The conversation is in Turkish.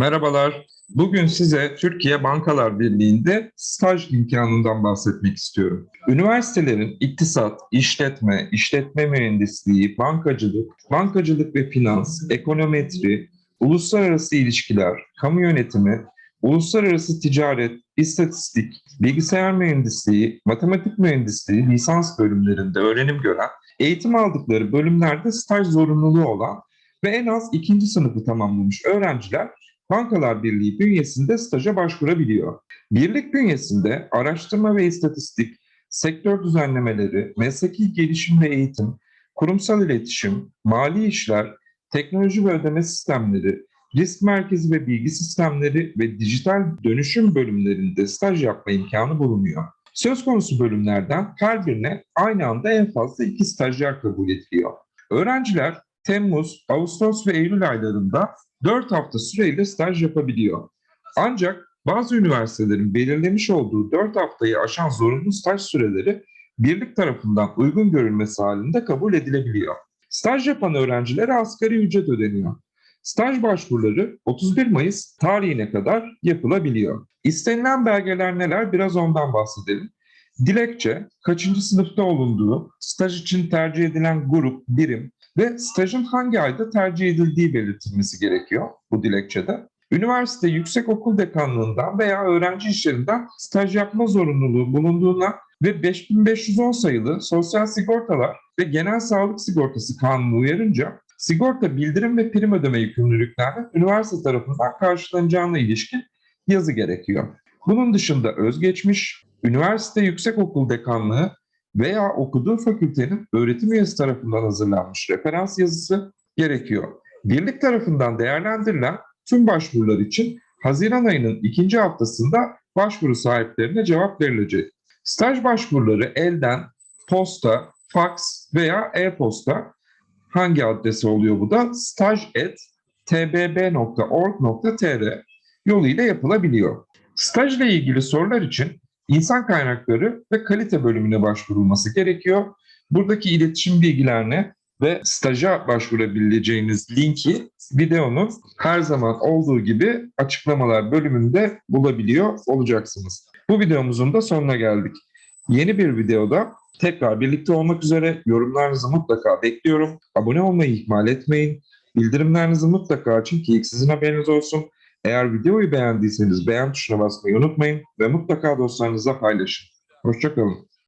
Merhabalar. Bugün size Türkiye Bankalar Birliği'nde staj imkanından bahsetmek istiyorum. Üniversitelerin iktisat, işletme, işletme mühendisliği, bankacılık, bankacılık ve finans, ekonometri, uluslararası ilişkiler, kamu yönetimi, uluslararası ticaret, istatistik, bilgisayar mühendisliği, matematik mühendisliği lisans bölümlerinde öğrenim gören, eğitim aldıkları bölümlerde staj zorunluluğu olan ve en az ikinci sınıfı tamamlamış öğrenciler Bankalar Birliği bünyesinde staja başvurabiliyor. Birlik bünyesinde araştırma ve istatistik, sektör düzenlemeleri, mesleki gelişim ve eğitim, kurumsal iletişim, mali işler, teknoloji ve ödeme sistemleri, risk merkezi ve bilgi sistemleri ve dijital dönüşüm bölümlerinde staj yapma imkanı bulunuyor. Söz konusu bölümlerden her birine aynı anda en fazla iki stajyer kabul ediliyor. Öğrenciler Temmuz, Ağustos ve Eylül aylarında 4 hafta süreyle staj yapabiliyor. Ancak bazı üniversitelerin belirlemiş olduğu 4 haftayı aşan zorunlu staj süreleri birlik tarafından uygun görülmesi halinde kabul edilebiliyor. Staj yapan öğrencilere asgari ücret ödeniyor. Staj başvuruları 31 Mayıs tarihine kadar yapılabiliyor. İstenilen belgeler neler? Biraz ondan bahsedelim. Dilekçe, kaçıncı sınıfta olunduğu, staj için tercih edilen grup, birim, ve stajın hangi ayda tercih edildiği belirtilmesi gerekiyor bu dilekçede. Üniversite Yüksekokul Dekanlığından veya öğrenci işlerinden staj yapma zorunluluğu bulunduğuna ve 5510 sayılı Sosyal Sigortalar ve Genel Sağlık Sigortası Kanunu uyarınca sigorta bildirim ve prim ödeme yükümlülüklerinin üniversite tarafından karşılanacağına ilişkin yazı gerekiyor. Bunun dışında özgeçmiş, üniversite yüksekokul dekanlığı veya okuduğu fakültenin öğretim üyesi tarafından hazırlanmış referans yazısı gerekiyor. Birlik tarafından değerlendirilen tüm başvurular için Haziran ayının ikinci haftasında başvuru sahiplerine cevap verilecek. Staj başvuruları elden, posta, fax veya e-posta hangi adresi oluyor bu da? staj.tbb.org.tr yoluyla yapılabiliyor. Staj ile ilgili sorular için İnsan kaynakları ve kalite bölümüne başvurulması gerekiyor. Buradaki iletişim bilgilerini ve staja başvurabileceğiniz linki videonun her zaman olduğu gibi açıklamalar bölümünde bulabiliyor olacaksınız. Bu videomuzun da sonuna geldik. Yeni bir videoda tekrar birlikte olmak üzere yorumlarınızı mutlaka bekliyorum. Abone olmayı ihmal etmeyin. Bildirimlerinizi mutlaka açın ki ilk sizin haberiniz olsun. Eğer videoyu beğendiyseniz beğen tuşuna basmayı unutmayın ve mutlaka dostlarınızla paylaşın. Hoşçakalın.